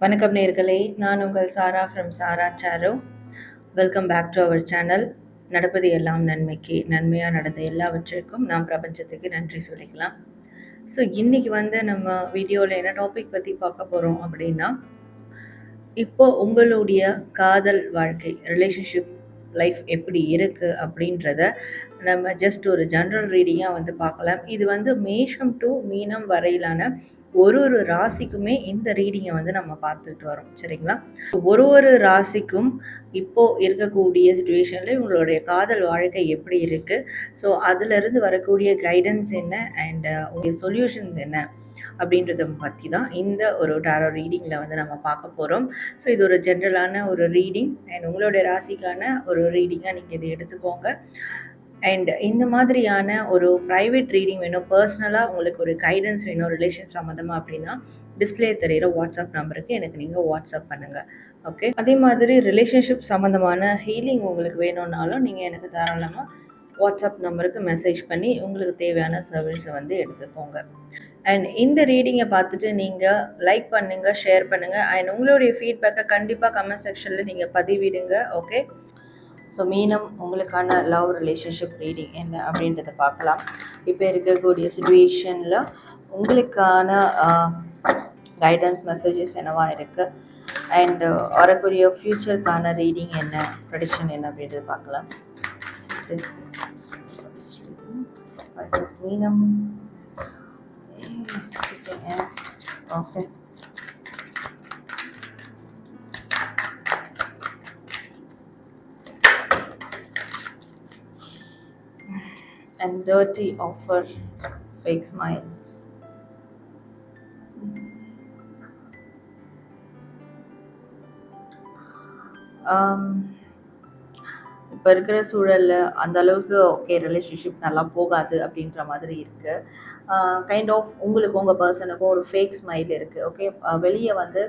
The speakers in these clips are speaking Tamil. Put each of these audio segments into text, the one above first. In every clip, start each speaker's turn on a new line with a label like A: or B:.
A: வணக்கம் நேர்களே நான் உங்கள் சாரா from Sarah sorrow. Welcome back to our channel நடப்பது எல்லாம் நன்மைக்கு நன்மையாக நடந்த எல்லாவற்றிற்கும் நாம் பிரபஞ்சத்துக்கு நன்றி சொல்லிக்கலாம். ஸோ இன்றைக்கி வந்து நம்ம வீடியோவில் என்ன டாபிக் பற்றி பார்க்க போகிறோம் அப்படின்னா இப்போ உங்களுடைய காதல் வாழ்க்கை ரிலேஷன்ஷிப் லைஃப் எப்படி இருக்குது அப்படின்றத நம்ம ஜஸ்ட் ஒரு ஜென்ரல் ரீடிங்காக வந்து பார்க்கலாம். இது வந்து மேஷம் டு மீனம் வரையிலான ஒரு ஒரு ராசிக்குமே இந்த ரீடிங்கை வந்து நம்ம பார்த்துட்டு வரோம். சரிங்களா? ஒரு ஒரு ராசிக்கும் இப்போது இருக்கக்கூடிய சுச்சுவேஷனில் உங்களுடைய காதல் வாழ்க்கை எப்படி இருக்குது ஸோ அதுலேருந்து வரக்கூடிய கைடன்ஸ் என்ன? அண்ட் uh, உங்களுடைய சொல்யூஷன்ஸ் என்ன? அப்படின்றத பற்றி தான் இந்த ஒரு டாரோ ரீடிங்கில் வந்து நம்ம பார்க்க போகிறோம் ஸோ இது ஒரு ஜென்ரலான ஒரு ரீடிங் அண்ட் உங்களுடைய ராசிக்கான ஒரு ரீடிங்காக நீங்கள் இதை எடுத்துக்கோங்க. அண்ட் இந்த மாதிரியான ஒரு ப்ரைவேட் ரீடிங் வேணும் பர்சனலாக உங்களுக்கு ஒரு கைடன்ஸ் வேணும் ரிலேஷன் சம்மந்தமாக அப்படின்னா டிஸ்பிளே தெரிகிற வாட்ஸ்அப் நம்பருக்கு எனக்கு நீங்கள் வாட்ஸ்அப் பண்ணுங்கள் ஓகே அதே மாதிரி ரிலேஷன்ஷிப் சம்மந்தமான ஹீலிங் உங்களுக்கு வேணும்னாலும் நீங்கள் எனக்கு தாராளமாக வாட்ஸ்அப் நம்பருக்கு மெசேஜ் பண்ணி உங்களுக்கு தேவையான சர்வீஸை வந்து எடுத்துக்கோங்க. அண்ட் இந்த ரீடிங்கை பார்த்துட்டு நீங்கள் லைக் பண்ணுங்கள் ஷேர் பண்ணுங்கள் அண்ட் உங்களுடைய ஃபீட்பேக்கை கண்டிப்பாக கமெண்ட் செக்ஷனில் நீங்கள் பதிவிடுங்க. ஓகே ஸோ மீனம் உங்களுக்கான லவ் ரிலேஷன்ஷிப் ரீடிங் என்ன அப்படின்றத பார்க்கலாம். இப்போ இருக்கக்கூடிய சுச்சுவேஷனில் உங்களுக்கான கைடன்ஸ் மெசேஜஸ் என்னவா இருக்குது அண்ட் வரக்கூடிய ஃப்யூச்சருக்கான ரீடிங் என்ன? ப்ரடிக்ஷன் என்ன அப்படின்றத பார்க்கலாம். மீனம் okay and dirty offer fake smiles. Um, இப்போ இருக்கிற சூழலில் அந்த அளவுக்கு ஓகே ரிலேஷன்ஷிப் நல்லா போகாது அப்படின்ற மாதிரி இருக்குது கைண்ட் uh, ஆஃப் உங்களுக்கு உங்கள் பர்சனுக்கும் ஒரு ஃபேக் ஸ்மைல் இருக்குது ஓகே uh, வெளியே வந்து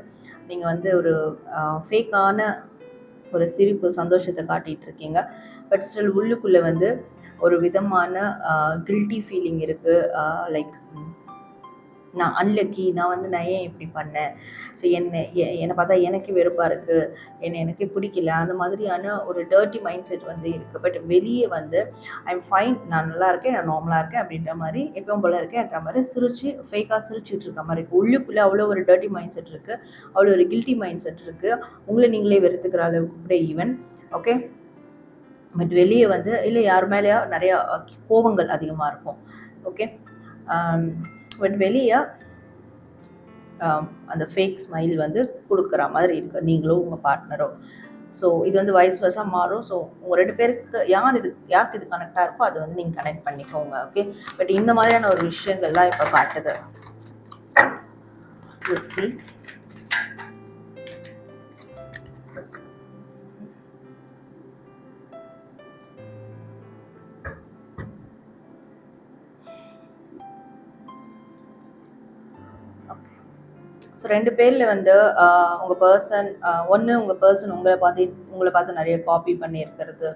A: நீங்கள் வந்து ஒரு uh, ஃபேக்கான ஒரு சிரிப்பு சந்தோஷத்தை காட்டிகிட்டு இருக்கீங்க. பட் ஸ்டில் உள்ளுக்குள்ளே வந்து ஒரு விதமான கில்ட்டி ஃபீலிங் இருக்குது லைக் நான் அன்லக்கி நான் வந்து நான் ஏன் இப்படி பண்ணேன்? ஸோ என்னை என்னை பார்த்தா எனக்கு வெறுப்பாக இருக்குது என்னை எனக்கு பிடிக்கல. அந்த மாதிரியான ஒரு டர்ட்டி மைண்ட் செட் வந்து இருக்குது பட் வெளியே வந்து ஐ எம் ஃபைன் நான் நல்லா இருக்கேன் நான் நார்மலாக இருக்கேன் அப்படின்ற மாதிரி எப்பவும் போல இருக்கேன்ற மாதிரி சிரிச்சு ஃபேக்காக சிரிச்சுட்டு இருக்க மாதிரி இருக்குது உள்ளுக்குள்ளே அவ்வளோ ஒரு டர்ட்டி மைண்ட் செட் இருக்குது அவ்வளோ ஒரு கில்ட்டி மைண்ட் செட் இருக்குது உங்களை நீங்களே வெறுத்துக்கிற அளவுக்கு கூட ஈவன் ஓகே பட் வெளியே வந்து இல்லை யார் மேலேயா நிறையா கோவங்கள் அதிகமாக இருக்கும். ஓகே பட் வெளியே அந்த ஃபேக் ஸ்மைல் வந்து கொடுக்குற மாதிரி இருக்குது நீங்களும் உங்கள் பார்ட்னரோ ஸோ இது வந்து வயசு வயசாக மாறும். ஸோ உங்கள் ரெண்டு பேருக்கு யார் இது யாருக்கு இது கனெக்டாக இருக்கோ அதை வந்து நீங்கள் கனெக்ட் பண்ணிக்கோங்க. ஓகே பட் இந்த மாதிரியான ஒரு விஷயங்கள்லாம் இப்போ காட்டுது. ஸோ ரெண்டு பேரில் வந்து உங்கள் பர்சன் ஒன்று உங்கள் பர்சன் உங்களை பார்த்து உங்களை பார்த்து நிறைய காப்பி பண்ணியிருக்கிறது.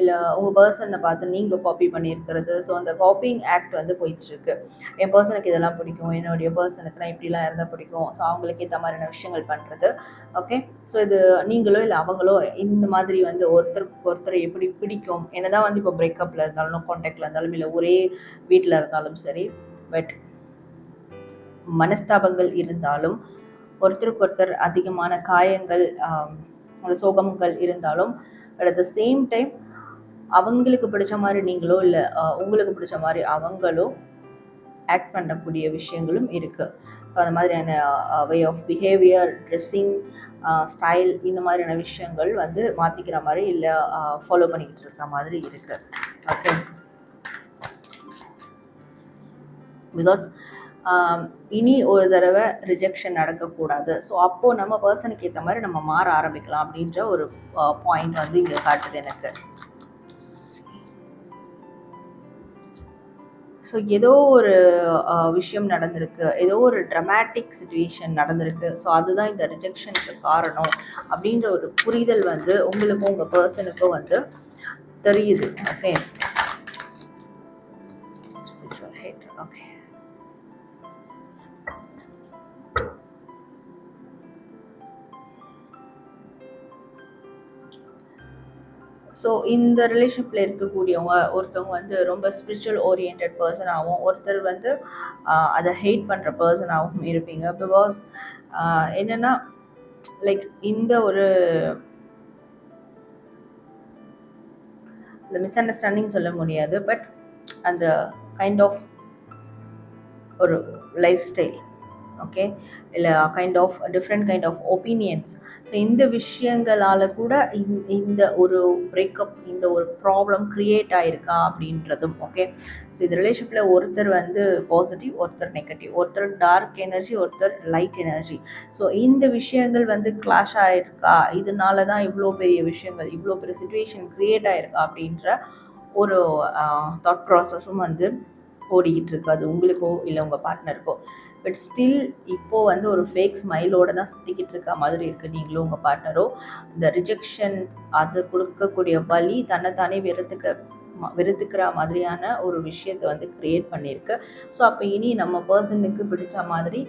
A: இல்லை உங்கள் பர்சனை பார்த்து நீங்கள் காப்பி பண்ணியிருக்கிறது. ஸோ அந்த காப்பிங் ஆக்ட் வந்து போயிட்டுருக்கு. என் பர்சனுக்கு இதெல்லாம் பிடிக்கும். என்னுடைய பர்சனுக்கு நான் இப்படிலாம் இருந்தால் பிடிக்கும். ஸோ அவங்களுக்கு ஏற்ற மாதிரியான விஷயங்கள் பண்ணுறது ஓகே ஸோ இது நீங்களோ இல்லை அவங்களோ இந்த மாதிரி வந்து ஒருத்தருக்கு ஒருத்தர் எப்படி பிடிக்கும்? என்னதான் வந்து இப்போ பிரேக்கப்பில் இருந்தாலும் காண்டாக்டில் இருந்தாலும் இல்லை ஒரே வீட்டில் இருந்தாலும் சரி பட் மனஸ்தாபங்கள் இருந்தாலும் ஒருத்தருக்கு ஒருத்தர் அதிகமான காயங்கள் அந்த சோகங்கள் இருந்தாலும் but at the same time அவங்களுக்கு பிடிச்ச மாதிரி நீங்களோ இல்லை உங்களுக்கு பிடிச்ச மாதிரி அவங்களோ ஆக்ட் பண்ணக்கூடிய விஷயங்களும் இருக்குது ஸோ அந்த மாதிரியான way of behaviour dressing style இந்த மாதிரியான விஷயங்கள் வந்து மாற்றிக்கிற மாதிரி இல்லை ஃபாலோ பண்ணிக்கிட்டு இருக்க மாதிரி இருக்குது ஓகே பிகாஸ் இனி ஒரு தடவை ரிஜெக்ஷன் நடக்கக்கூடாது. ஸோ அப்போது நம்ம பர்சனுக்கு ஏற்ற மாதிரி நம்ம மாற ஆரம்பிக்கலாம் அப்படின்ற ஒரு பாயிண்ட் வந்து இங்கே காட்டுது எனக்கு. ஸோ ஏதோ ஒரு விஷயம் நடந்திருக்கு. ஏதோ ஒரு ட்ரமாட்டிக் சுச்சுவேஷன் நடந்திருக்கு. ஸோ அதுதான் இந்த ரிஜெக்ஷனுக்கு காரணம் அப்படின்ற ஒரு புரிதல் வந்து உங்களுக்கும் உங்கள் பர்சனுக்கும் வந்து தெரியுது. ஓகே ஸோ இந்த ரிலேஷன்ஷிப்பில் இருக்கக்கூடியவங்க ஒருத்தவங்க வந்து ரொம்ப ஸ்பிரிச்சுவல் ஓரியன்ட் பர்சனாகவும் ஒருத்தர் வந்து அதை ஹெய்ட் பண்ணுற பர்சனாகவும் இருப்பீங்க. பிகாஸ் என்னென்னா லைக் இந்த ஒரு இந்த மிஸ் அண்டர்ஸ்டாண்டிங் சொல்ல முடியாது பட் அந்த கைண்ட் ஆஃப் ஒரு லைஃப் ஸ்டைல் ஓகே? இல்லை kind of different kind of opinions so இந்த விஷயங்களால் கூட இந்த இந்த ஒரு பிரேக்கப் இந்த ஒரு ப்ராப்ளம் க்ரியேட் ஆகிருக்கா அப்படின்றதும் ஓகே? ஸோ இந்த ரிலேஷன்ஷிப்பில் ஒருத்தர் வந்து பாசிட்டிவ் ஒருத்தர் நெகட்டிவ் ஒருத்தர் டார்க் எனர்ஜி ஒருத்தர் லைட் எனர்ஜி ஸோ இந்த விஷயங்கள் வந்து கிளாஷ் ஆகிருக்கா இதனால தான் இவ்வளோ பெரிய விஷயங்கள் இவ்வளோ பெரிய சுச்சுவேஷன் க்ரியேட் ஆகிருக்கா அப்படின்ற ஒரு தாட் ப்ராசஸும் வந்து ஓடிக்கிட்டு இருக்கு. அது உங்களுக்கோ இல்லை உங்கள் பார்ட்னருக்கோ பட் ஸ்டில் இப்போது வந்து ஒரு ஃபேக் ஸ்மைலோடு தான் சுற்றிக்கிட்டு இருக்க மாதிரி இருக்குது நீங்களும் உங்கள் பார்ட்னரோ இந்த ரிஜெக்ஷன் அது கொடுக்கக்கூடிய வழி தன்னைத்தானே வெறுத்துக்க ம- வெறுத்துக்கிற மாதிரியான ஒரு விஷயத்தை வந்து க்ரியேட் பண்ணியிருக்கு. ஸோ அப்போ இனி நம்ம பர்சனுக்கு பிடிச்ச மாதிரி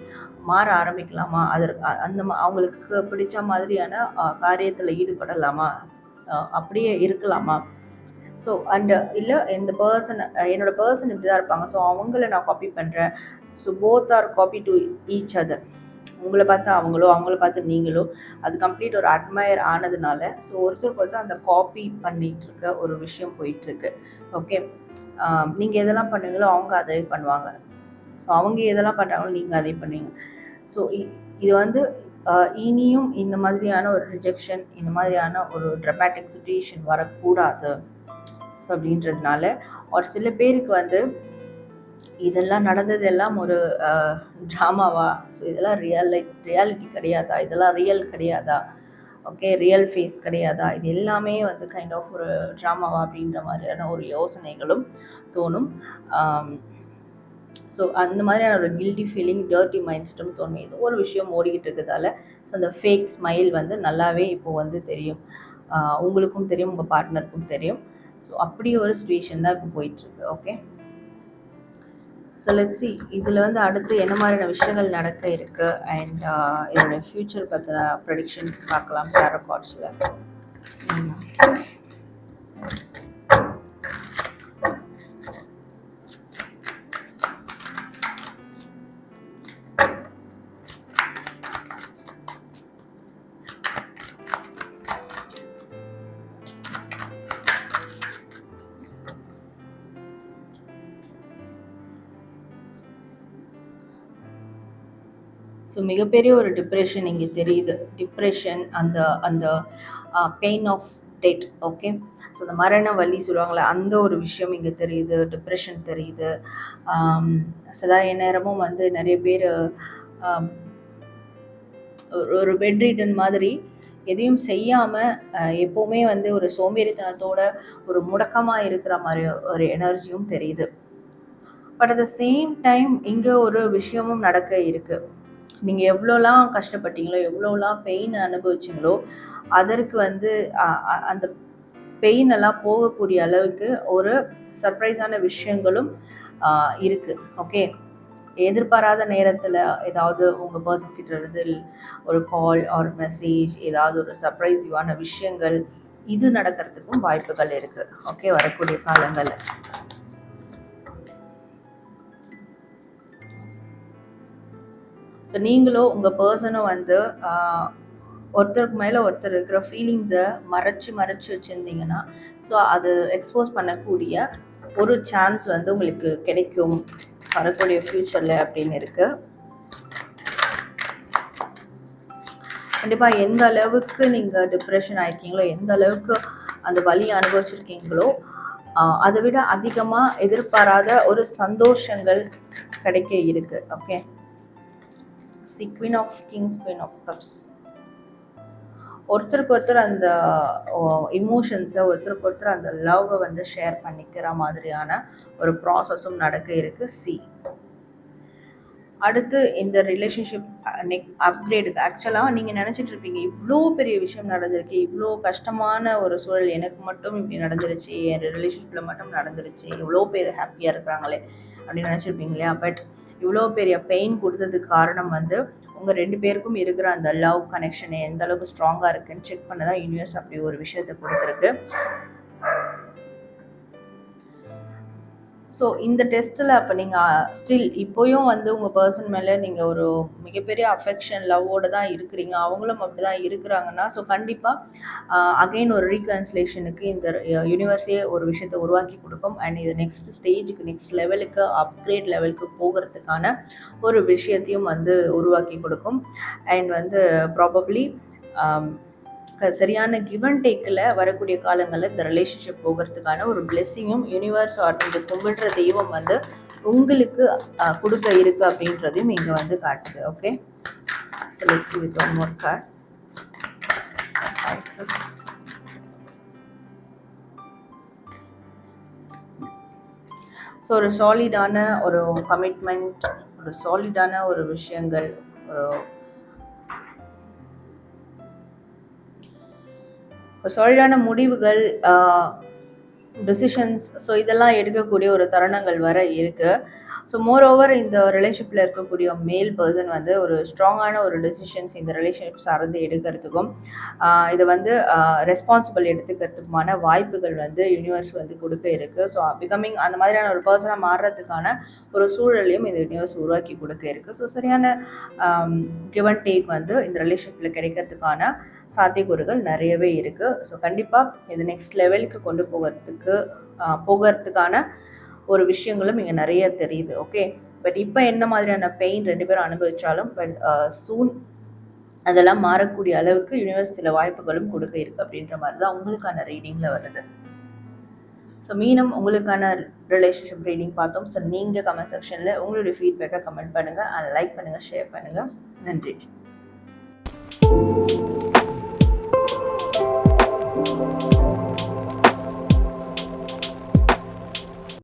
A: மாற ஆரம்பிக்கலாமா? அதற்கு அந்த மா- அவங்களுக்கு பிடிச்ச மாதிரியான காரியத்தில் ஈடுபடலாமா? அப்படியே இருக்கலாமா? ஸோ அண்டு இல்லை இந்த பர்சன் என்னோட பர்சன் இப்படி தான் இருப்பாங்க. ஸோ அவங்கள நான் காப்பி பண்ணுறேன் so both are copy to each other உங்களை பார்த்து அவங்களோ அவங்கள பார்த்து நீங்களோ அது கம்ப்ளீட் ஒரு அட்மயர் ஆனதுனால ஸோ ஒருத்தர் ஒருத்தர் அந்த காப்பி பண்ணிகிட்டு இருக்க ஒரு விஷயம் போயிட்டுருக்கு. ஓகே நீங்கள் எதெல்லாம் பண்ணுவீங்களோ அவங்க அதை பண்ணுவாங்க. ஸோ அவங்க எதெல்லாம் பண்ணுறாங்களோ நீங்கள் அதே பண்ணுவீங்க. ஸோ இது வந்து இனியும் இந்த மாதிரியான ஒரு ரிஜெக்ஷன் இந்த மாதிரியான ஒரு ட்ரமேட்டிக் சுச்சுவேஷன் வரக்கூடாது. ஸோ அப்படின்றதுனால ஒரு சில பேருக்கு வந்து இதெல்லாம் நடந்ததெல்லாம் ஒரு ட்ராமாவா ஸோ இதெல்லாம் ரியல் ரியாலிட்டி கிடையாதா? இதெல்லாம் ரியல் கிடையாதா? ஓகே ரியல் ஃபேஸ் கிடையாதா? இது எல்லாமே வந்து கைண்ட் ஆஃப் ஒரு ட்ராமாவா அப்படின்ற மாதிரியான ஒரு யோசனைகளும் தோணும். ஸோ அந்த மாதிரியான ஒரு கில்டி ஃபீலிங் டர்ட்டி மைண்ட் செட்டும் தோணும். ஏதோ ஒரு விஷயம் ஓடிக்கிட்டு இருக்கிறதால ஸோ அந்த ஃபேக் ஸ்மைல் வந்து நல்லாவே இப்போது வந்து தெரியும். உங்களுக்கும் தெரியும் உங்கள் பார்ட்னருக்கும் தெரியும். ஸோ அப்படி ஒரு சுச்சுவேஷன் தான் இப்போ போயிட்டுருக்கு ஓகே ஸோ லெட் சி இதில் வந்து அடுத்து என்ன மாதிரியான விஷயங்கள் நடக்க இருக்கு? அண்ட் என்னோட ஃப்யூச்சர் பற்றின ப்ரடிக்ஷன் பார்க்கலாம். டேரோ கார்ட்ஸில் ஸோ மிகப்பெரிய ஒரு டிப்ரெஷன் இங்கே தெரியுது. டிப்ரெஷன் அந்த அந்த pain of dead okay so இந்த மரண வலி சொல்லுவாங்களே அந்த ஒரு விஷயம் இங்கே தெரியுது. டிப்ரெஷன் தெரியுது. ஆம், சதா நேரமும் வந்து நிறைய பேர் ஒரு- ஒரு பெட் மாதிரி எதையும் செய்யாமல் எப்போவுமே வந்து ஒரு சோம்பேறித்தனத்தோட ஒரு முடக்கமாக இருக்கிற மாதிரி ஒரு எனர்ஜியும் தெரியுது. But at the same time இங்கே ஒரு விஷயமும் நடக்க இருக்கு. நீங்கள் எவ்வளோலாம் கஷ்டப்பட்டீங்களோ எவ்வளோலாம் பெயின் அனுபவிச்சிங்களோ அதற்கு வந்து அ- அந்த பெயின் எல்லாம் போகக்கூடிய அளவுக்கு ஒரு சர்ப்ரைஸான விஷயங்களும் இருக்குது இருக்கு. ஓகே எதிர்பாராத நேரத்தில் ஏதாவது உங்கள் பர்சன் கிட்ட இருந்து ஒரு கால் ஆர் மெசேஜ் ஏதாவது ஒரு சர்ப்ரைசிவான விஷயங்கள் இது நடக்கிறதுக்கும் வாய்ப்புகள் இருக்குது ஓகே வரக்கூடிய காலங்களில். ஸோ நீங்களும் உங்கள் பர்சனும் வந்து ஒருத்தருக்கு மேலே ஒருத்தர் இருக்கிற ஃபீலிங்ஸை மறைச்சு மறைச்சு வச்சுருந்தீங்கன்னா ஸோ அது எக்ஸ்போஸ் பண்ணக்கூடிய ஒரு சான்ஸ் வந்து உங்களுக்கு கிடைக்கும். வரக்கூடிய ஃப்யூச்சரில் அப்படின்னு இருக்குது கண்டிப்பாக எந்த அளவுக்கு நீங்கள் டிப்ரெஷன் ஆயிருக்கீங்களோ எந்த அளவுக்கு அந்த வலி அனுபவிச்சிருக்கீங்களோ அதை விட அதிகமாக எதிர்பாராத ஒரு சந்தோஷங்கள் கிடைக்க இருக்கு. Okay see queen of kings queen of cups ஒருத்தருக்கு ஒருத்தர் அந்த இமோஷன்ஸை ஒருத்தருக்கு ஒருத்தர் அந்த லவ்வை வந்து ஷேர் பண்ணிக்கிற மாதிரியான ஒரு ப்ராசஸும் நடக்க இருக்கு. சி அடுத்து இந்த ரிலேஷன்ஷிப் நெக் அப்கிரேடுக்கு ஆக்சுவலாக நீங்கள் நினச்சிட்டு இருப்பீங்க இவ்வளோ பெரிய விஷயம் நடந்திருக்கு இவ்வளோ கஷ்டமான ஒரு சூழல் எனக்கு மட்டும் இப்படி நடந்துருச்சு என் ரிலேஷன்ஷிப்பில் மட்டும் நடந்துருச்சு இவ்வளோ பேர் ஹாப்பியாக இருக்கிறாங்களே அப்படின்னு நினச்சிருப்பீங்க இல்லையா? பட் இவ்வளோ பெரிய பெயின் கொடுத்ததுக்கு காரணம் வந்து உங்கள் ரெண்டு பேருக்கும் இருக்கிற அந்த லவ் கனெக்ஷன் எந்த அளவுக்கு ஸ்ட்ராங்காக இருக்குன்னு செக் பண்ண தான் யூனிவர்ஸ் அப்படி ஒரு விஷயத்தை கொடுத்துருக்கு. ஸோ இந்த டெஸ்ட்டில் அப்போ நீங்கள் ஸ்டில் இப்போயும் வந்து உங்கள் பர்சன் மேலே நீங்கள் ஒரு மிகப்பெரிய அஃபெக்ஷன் லவ்வோடு தான் இருக்கிறீங்க. அவங்களும் அப்படி தான் இருக்கிறாங்கன்னா ஸோ கண்டிப்பாக அகைன் ஒரு ரீகன்சிலேஷனுக்கு இந்த யூனிவர்ஸே ஒரு விஷயத்தை உருவாக்கி கொடுக்கும். அண்ட் இது நெக்ஸ்ட் ஸ்டேஜுக்கு நெக்ஸ்ட் லெவலுக்கு அப்கிரேட் லெவலுக்கு போகிறதுக்கான ஒரு விஷயத்தையும் வந்து உருவாக்கி கொடுக்கும். அண்ட் வந்து ப்ராபப்ளி க சரியான கிவ் அண்ட் டேக்கில் வரக்கூடிய காலங்களில் இந்த ரிலேஷன்ஷிப் போகிறதுக்கான ஒரு பிளெஸ்ஸிங்கும் யூனிவர்ஸ் ஆர் இந்த கும்பிடுற தெய்வம் வந்து உங்களுக்கு கொடுக்க இருக்கு அப்படின்றதையும் இங்கே வந்து காட்டுது. Okay so let's with one more card so ஒரு சாலிடான ஒரு கமிட்மெண்ட் ஒரு சாலிடான ஒரு விஷயங்கள் ஒரு சாலிடான முடிவுகள் டெசிஷன்ஸ் ஸோ இதெல்லாம் எடுக்கக்கூடிய ஒரு தருணங்கள் வர இருக்குது ஸோ மோர் ஓவர் இந்த ரிலேஷன்ஷிப்பில் இருக்கக்கூடிய மேல் பர்சன் வந்து ஒரு ஸ்ட்ராங்கான ஒரு டெசிஷன்ஸ் இந்த ரிலேஷன்ஷிப் சார்ந்து எடுக்கிறதுக்கும் இதை வந்து ரெஸ்பான்சிபிள் எடுத்துக்கிறதுக்குமான வாய்ப்புகள் வந்து யூனிவர்ஸ் வந்து கொடுக்க இருக்குது ஸோ பிகமிங் அந்த மாதிரியான ஒரு பர்சனாக மாறுறதுக்கான ஒரு சூழலையும் இந்த யூனிவர்ஸ் உருவாக்கி கொடுக்க இருக்குது ஸோ சரியான கிவ் அண்ட் டேக் வந்து இந்த ரிலேஷன்ஷிப்பில் கிடைக்கிறதுக்கான சாத்தியக்கூறுகள் நிறையவே இருக்குது ஸோ கண்டிப்பாக இது நெக்ஸ்ட் லெவலுக்கு கொண்டு போகிறதுக்கு போகிறதுக்கான ஒரு விஷயங்களும் இங்கே நிறைய தெரியுது. ஓகே பட் இப்போ என்ன மாதிரியான பெயின் ரெண்டு பேரும் அனுபவித்தாலும் பட் சூன் அதெல்லாம் மாறக்கூடிய அளவுக்கு யூனிவர்ஸ் சில வாய்ப்புகளும் கொடுக்க இருக்கு அப்படின்ற மாதிரி தான் உங்களுக்கான ரீடிங்கில் வருது. ஸோ மீனம் உங்களுக்கான ரிலேஷன்ஷிப் ரீடிங் பார்த்தோம். ஸோ நீங்கள் கமெண்ட் செக்ஷனில் உங்களுடைய ஃபீட்பேக்கை கமெண்ட் பண்ணுங்கள் அதை லைக் பண்ணுங்கள் ஷேர் பண்ணுங்கள் நன்றி. Música